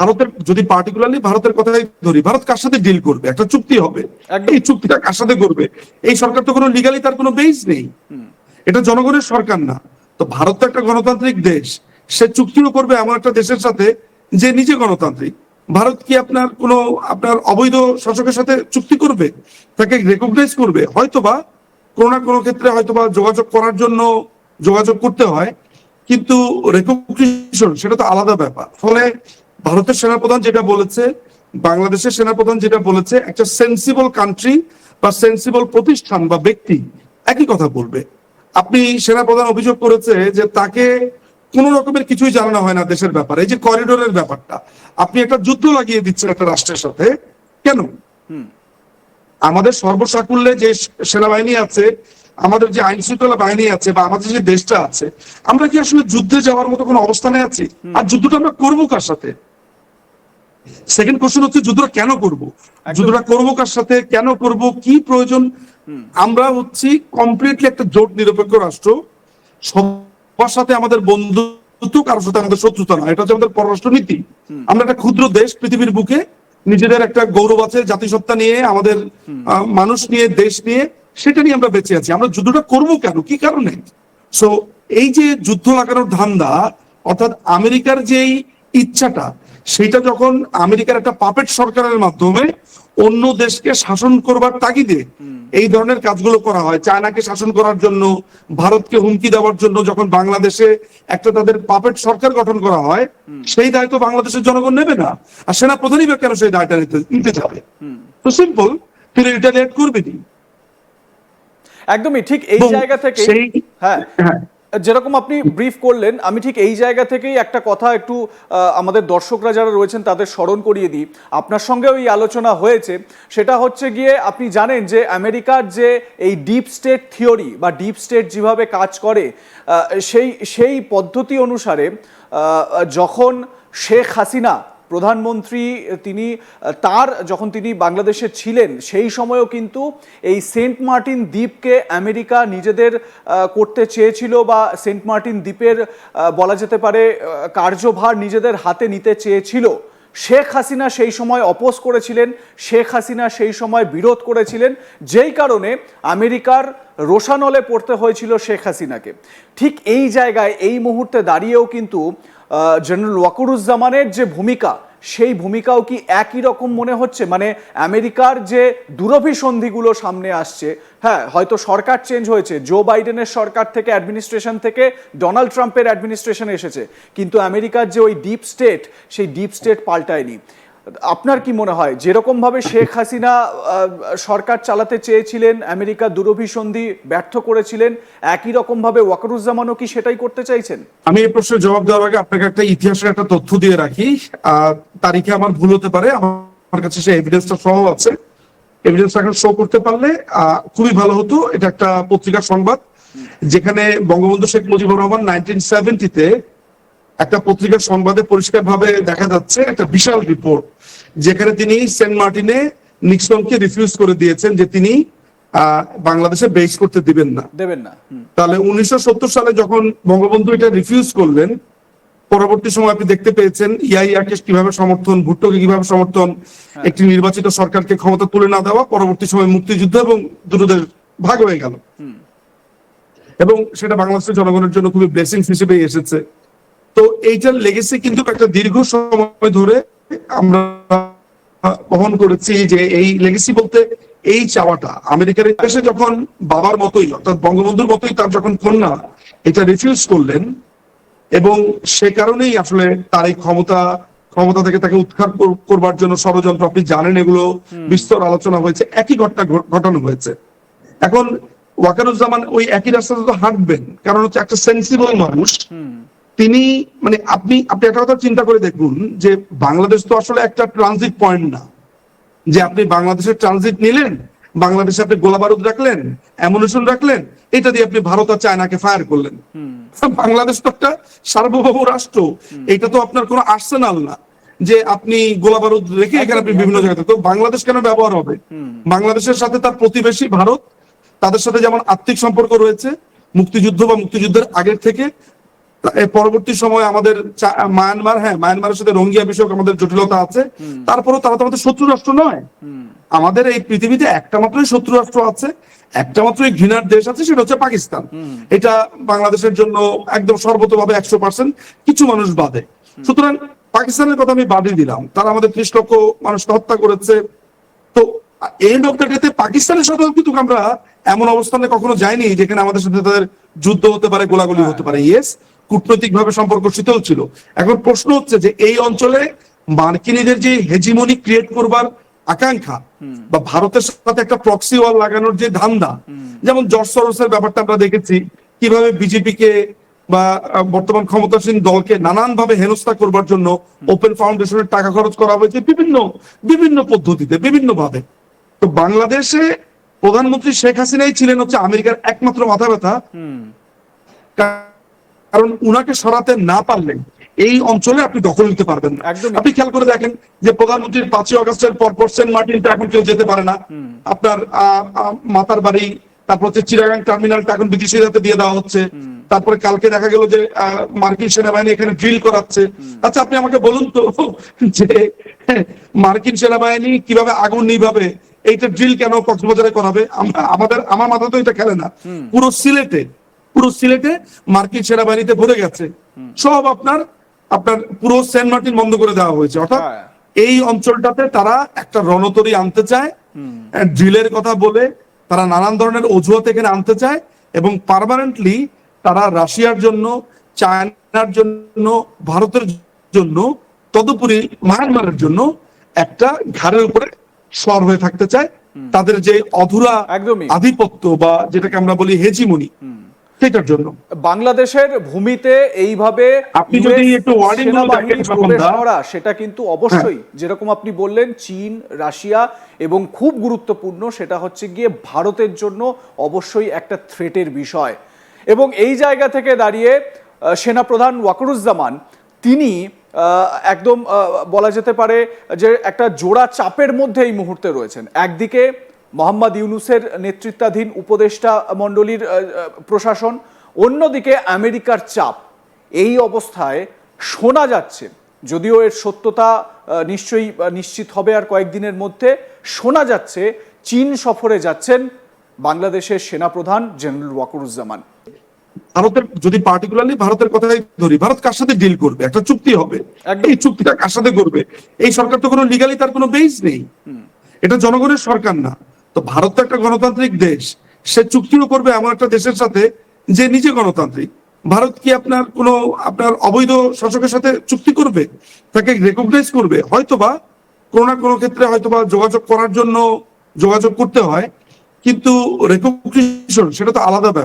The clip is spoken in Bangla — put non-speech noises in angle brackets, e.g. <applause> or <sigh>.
ভারতের যদি পার্টিকুলারলি ভারতের কথাই ধরি ভারত কার সাথে ডিল করবে? একটা চুক্তি হবে। এই চুক্তিটা কার সাথে করবে? এই সরকার তো কোনো লিগালি তার কোনো বেস নেই। এটা জনগণের সরকার না। তো ভারত তো একটা গণতান্ত্রিক দেশ। সে চুক্তিও করবে এমন একটা দেশের সাথে যে নিজে গণতান্ত্রিক। ভারত কি আপনার কোনো আপনার অবৈধ শাসকের সাথে চুক্তি করবে? তাকে রেকগনাইজ করবে? হয়তোবা কোনো না কোনো ক্ষেত্রে হয়তোবা যোগাযোগ করার জন্য যোগাযোগ করতে হয়। কিন্তু রেকগনিশন সেটা তো আলাদা ব্যাপার। ফলে ভারতের সেনাপ্রধান যেটা বলেছে বাংলাদেশের সেনাপ্রধান যেটা বলেছে একটা সেন্সিবল কান্ট্রি বা সেন্সিবল প্রতিষ্ঠান বা ব্যক্তি একই কথা বলবে। আপনি সেনাপ্রধান অভিযোগ করেছে যে তাকে কোন রকমের কিছুই জানানো হয় না দেশের ব্যাপারে এই যে করিডোরের ব্যাপারটা। আপনি একটা যুদ্ধ লাগিয়ে দিচ্ছেন একটা রাষ্ট্রের সাথে কেন? আমাদের সর্বসাকুল্যে যে সেনাবাহিনী আছে আমাদের যে আইন শৃঙ্খলা বাহিনী আছে বা আমাদের যে দেশটা আছে আমরা কি আসলে যুদ্ধে যাওয়ার মতো কোনো অবস্থানে আছি? আর যুদ্ধটা আমরা করব কার সাথে? সেকেন্ড কোশ্চেন হচ্ছে যুদ্ধটা কেন করব? যুদ্ধটা করব কার সাথে? কেন করব? কি প্রয়োজন? আমরা হচ্ছি কমপ্লিটলি একটা জোট নিরপেক্ষ রাষ্ট্র। সবার সাথে আমাদের বন্ধুত্ব কারোর সাথে আমাদের শত্রুতা না। এটা হচ্ছে আমাদের পররাষ্ট্র নীতি আমরা একটা ক্ষুদ্র দেশ পৃথিবীর বুকে নিজেদের একটা গৌরব আছে জাতিসত্তা নিয়ে আমাদের মানুষ নিয়ে দেশ নিয়ে সেটা নিয়ে আমরা বেঁচে আছি। আমরা যুদ্ধটা করব কেন? কি কারণে? সো এই যে যুদ্ধ লাগানোর ধান্দা অর্থাৎ আমেরিকার যেই ইচ্ছাটা সেটা যখন আমেরিকার একটা পাপেট সরকারের মাধ্যমে অন্য দেশকে শাসন করবার তাগিদে এই ধরনের কাজগুলো করা হয় চায়নাকে শাসন করার জন্য ভারতকে হুমকি দেওয়ার জন্য যখন বাংলাদেশে একটা তাদের পাপেট সরকার গঠন করা হয় সেই দায়িত্ব বাংলাদেশের জনগণ নেবে না। আর সেনা প্রধানই বা কেন সেই দায়টা নিতে নিতে যাবে? তো সিম্পল তিনি রিটালিয়েট করবেনি একদমই ঠিক এই জায়গা থেকে সেই হ্যাঁ। হ্যাঁ। যেরকম আপনি ব্রিফ করলেন, আমি ঠিক এই জায়গা থেকেই একটা কথা একটু আমাদের দর্শকরা যারা রয়েছেন তাদের স্মরণ করিয়ে দিই। আপনার সঙ্গেও এই আলোচনা হয়েছে। সেটা হচ্ছে গিয়ে আপনি জানেন যে আমেরিকার যে এই ডিপ স্টেট থিওরি বা ডিপ স্টেট যেভাবে কাজ করে সেই সেই পদ্ধতি অনুসারে যখন শেখ হাসিনা প্রধানমন্ত্রী, তিনি, তার যখন তিনি বাংলাদেশে ছিলেন, সেই সময়ও কিন্তু এই সেন্ট মার্টিন দ্বীপকে আমেরিকা নিজেদের করতে চেয়েছিল বা সেন্ট মার্টিন দ্বীপের বলা যেতে পারে কার্যভার নিজেদের হাতে নিতে চেয়েছিল। শেখ হাসিনা সেই সময় অপোজ করেছিলেন, শেখ হাসিনা সেই সময় বিরোধ করেছিলেন, যেই কারণে আমেরিকার রোশানলে পড়তে হয়েছিল শেখ হাসিনাকে। ঠিক এই জায়গায়, এই মুহূর্তে দাঁড়িয়েও কিন্তু জেনারেল ওয়াকুরুজ্জামানের যে ভূমিকা, সেই ভূমিকাও কি একই রকম মনে হচ্ছে? মানে আমেরিকার যে দুরভিসন্ধিগুলো সামনে আসছে হ্যাঁ হয়তো সরকার চেঞ্জ হয়েছে। জো বাইডেনের সরকার থেকে অ্যাডমিনিস্ট্রেশন থেকে ডোনাল্ড ট্রাম্পের অ্যাডমিনিস্ট্রেশন এসেছে। কিন্তু আমেরিকার যে ওই ডিপ স্টেট সেই ডিপ স্টেট পাল্টায়নি। আপনার কি মনে হয় যেরকম ভাবে শেখ হাসিনা সরকার চালাতে চেয়েছিলেন, আমেরিকা দুরভিসন্ধি ব্যর্থ করেছিলেন, একই রকম ভাবে ওয়াকারুজ্জামানও কি সেটাই করতে চাইছেন? আমি এই প্রশ্নের জবাব দেওয়ার আগে আপনাকে একটা ইতিহাসের একটা তথ্য দিয়ে রাখি। তারিখে আমার ভুল হতে পারে, আমার কাছে সেই এভিডেন্সটা সহ আছে। এভিডেন্স এখন শো করতে পারলে খুবই ভালো হতো। এটা একটা পত্রিকার সংবাদ, যেখানে বঙ্গবন্ধু শেখ মুজিবুর রহমান নাইনটিন সেভেন্টিতে একটা পত্রিকার সংবাদে পরিষ্কার ভাবে দেখা যাচ্ছে একটা বিশাল রিপোর্ট যেখানে তিনি সেন্ট মার্টিনে নিক্সনকে রিফিউজ করে দিয়েছেন যে তিনি বাংলাদেশে বেস করতে দিবেন না। দেবেন না তাহলে উনিশশো সত্তর সালে যখন বঙ্গবন্ধু এটা রিফিউজ করলেন পরবর্তী সময় আপনি দেখতে পেয়েছেন ইয়াইয়াকে কীভাবে সমর্থন ভুট্টোকে কীভাবে সমর্থন একটি নির্বাচিত সরকারকে ক্ষমতা তুলে না দেওয়া পরবর্তী সময় মুক্তিযুদ্ধ এবং দুটোদের ভাগ হয়ে গেল। এবং সেটা বাংলাদেশের জনগণের জন্য খুবই ব্লেসিংস হিসেবে এসেছে। তো এইটার লেগেসি কিন্তু একটা দীর্ঘ সময় ধরে আমরা বহন করেছি যে এই লেগেসি বলতে এই চাওয়াটা। আমেরিকার দেশে যখন বাবার মতোই অর্থাৎ বঙ্গবন্ধুর মতোই তার যখন কন্যা এটা রিফিউজ করলেন এবং সে কারণেই আসলে তার এই ক্ষমতা ক্ষমতা থেকে তাকে উৎখাত করবার জন্য ষড়যন্ত্র আপনি জানেন এগুলো বিস্তর আলোচনা হয়েছে একই ঘটনা ঘটানো হয়েছে। এখন ওয়াকারুজ্জামান ওই একই রাস্তাতে তো হাঁটবেন কারণ হচ্ছে একটা সেন্সিবল মানুষ। তিনি মানে আপনি আপনি একটা কথা চিন্তা করে দেখুন যে বাংলাদেশ তো আসলে একটা ট্রানজিট পয়েন্ট না। যে আপনি বাংলাদেশের ট্রানজিট নিলেন বাংলাদেশে আপনি গোলা বারুদ রাখলেন অ্যামুনেশন রাখলেন এটা দিয়ে আপনি ভারত আর চায়নাকে ফায়ার করলেন। <laughs> বাংলাদেশ তো একটা সার্বভৌম রাষ্ট্র। এটা তো আপনার কোনো আর্সেনাল না। যে আপনি গোলা বারুদ রেখে এখানে আপনি বিভিন্ন জায়গাতে তো বাংলাদেশ কেন ব্যবহার হবে? বাংলাদেশের সাথে তার প্রতিবেশী ভারত তাদের সাথে যেমন আর্থিক সম্পর্ক রয়েছে মুক্তিযুদ্ধ বা মুক্তিযুদ্ধের আগের থেকে পরবর্তী সময় আমাদের মায়ানমার হ্যাঁ মায়ানমারের সাথে রোহিঙ্গা বিষয়ক আমাদের জটিলতা আছে। তারপরেও তারা তো আমাদের শত্রু রাষ্ট্র নয়। আমাদের এই পৃথিবীতে একটা মাত্রই শত্রু রাষ্ট্র আছে একটা মাত্রই ঘৃণার দেশ আছে সেটা হচ্ছে পাকিস্তান। এটা বাংলাদেশের জন্য একদম সর্বতভাবে একশো পার্সেন্ট কিছু মানুষ বাদে। সুতরাং পাকিস্তানের কথা আমি বাদই দিলাম। তারা আমাদের ত্রিশ লক্ষ মানুষকে হত্যা করেছে। তো এই লোকটাকে পাকিস্তানের সাথে কিন্তু আমরা এমন অবস্থানে কখনো যাইনি যেখানে আমাদের সাথে তাদের যুদ্ধ হতে পারে গোলাগুলি হতে পারে। ইয়েস কূটনৈতিক ভাবে সম্পর্ক শীতল ছিল। এখন প্রশ্ন হচ্ছে যে এই অঞ্চলে মার্কিনীদের যে হেজিমনি ক্রিয়েট করবার আকাঙ্ক্ষা বা ভারতের সাথে একটা প্রক্সি ওয়াল লাগানোর যে ধান্দা যেমন জর্জ সরোসের ব্যাপারটা আমরা দেখেছি কীভাবে বিজেপিকে বা বর্তমান ক্ষমতাসীন দলকে নানান ভাবে হেনস্থা করবার জন্য ওপেন ফাউন্ডেশনের টাকা খরচ করা হয়েছে বিভিন্ন বিভিন্ন পদ্ধতিতে বিভিন্ন ভাবে তো বাংলাদেশে প্রধানমন্ত্রী শেখ হাসিনাই ছিলেন হচ্ছে আমেরিকার একমাত্র মাথা ব্যথা কারণ উনাকে সরাতে না পারলে এই অঞ্চলে আপনি দখল নিতে পারবেন না। আপনি খেয়াল করে দেখেন যে প্রধানমন্ত্রীর পাঁচই অগস্টের পর পর সেন্ট মার্টিনটা এখন কেউ যেতে পারে না। আপনার মাতার বাড়ি তারপর হচ্ছে চিরাগাং টার্মিনালটা এখন বিদেশির হাতে দিয়ে দেওয়া হচ্ছে। তারপরে কালকে দেখা গেল যে মার্কিন সেনাবাহিনী এখানে ড্রিল করাচ্ছে। আচ্ছা আপনি আমাকে বলুন তো যে মার্কিন সেনাবাহিনী কীভাবে আগুন নিভাবে এইটা ড্রিল কেন কক্সবাজারে করাবে? আমরা- আমাদের আমার মাথা তো এটা খেলে না। পুরো সিলেটে পুরো সিলেটে মার্কিন সেনাবাহিনীতে ভরে গেছে। সব আপনার আপনার পুরো সেন্ট মার্টিন বন্ধ করে দেওয়া হয়েছে। অর্থাৎ হ্যাঁ। এই অঞ্চলটাতে তারা একটা রণতরী আনতে চায় ড্রিলের কথা বলে তারা নানান ধরনের অজুহাত এখানে আনতে চায় এবং পারমানেন্টলি তারা রাশিয়ার জন্য চায়নার জন্য ভারতের জন্য তদুপরি মায়ানমারের জন্য একটা ঘাড়ের উপরে সর হয়ে থাকতে চায়। তাদের যে অধুরা। আধিপত্য বা যেটাকে আমরা বলি হেজিমনি সেটার জন্য। বাংলাদেশের ভূমিতে এইভাবে আপনি যদি একটু সেটা কিন্তু অবশ্যই যেরকম আপনি বললেন চীন রাশিয়া এবং খুব গুরুত্বপূর্ণ সেটা হচ্ছে গিয়ে ভারতের জন্য অবশ্যই একটা থ্রেটের বিষয়। এবং এই জায়গা থেকে দাঁড়িয়ে সেনাপ্রধান ওয়াকরুজ্জামান তিনি আহ, একদম বলা যেতে পারে যে একটা জোড়া চাপের মধ্যে এই মুহূর্তে রয়েছেন। একদিকে মোহাম্মদ ইউনুসের নেতৃত্বাধীন উপদেষ্টা মণ্ডলীর প্রশাসন অন্যদিকে আমেরিকার চাপ এই অবস্থায় শোনা যাচ্ছে যদিও এর সত্যতা নিশ্চয়ই নিশ্চিত হবে আর কয়েকদিনের মধ্যে শোনা যাচ্ছে চীন সফরে যাচ্ছেন বাংলাদেশের সেনাপ্রধান জেনারেল ওয়াকুরুজ্জামান। ভারতের যদি পার্টিকুলারলি ভারতের কথাই ধরি ভারত কার সাথে ডিল করবে? একটা চুক্তি হবে। এই চুক্তিটা কার সাথে করবে? এই সরকার তো কোনো লিগালি তার কোনো বেস নেই। এটা জনগণের সরকার না। তো ভারত তো একটা গণতান্ত্রিক দেশ। সে চুক্তিও করবে এমন একটা দেশের সাথে যে নিজে গণতান্ত্রিক। ভারত কি আপনার কোনো আপনার অবৈধ শাসকের সাথে চুক্তি করবে? তাকে রেকগনাইজ করবে? হয়তোবা কোনো না কোনো ক্ষেত্রে হয়তোবা যোগাযোগ করার জন্য যোগাযোগ করতে হয়, কিন্তু রেকগনিশন সেটা তো আলাদা ব্যাপার।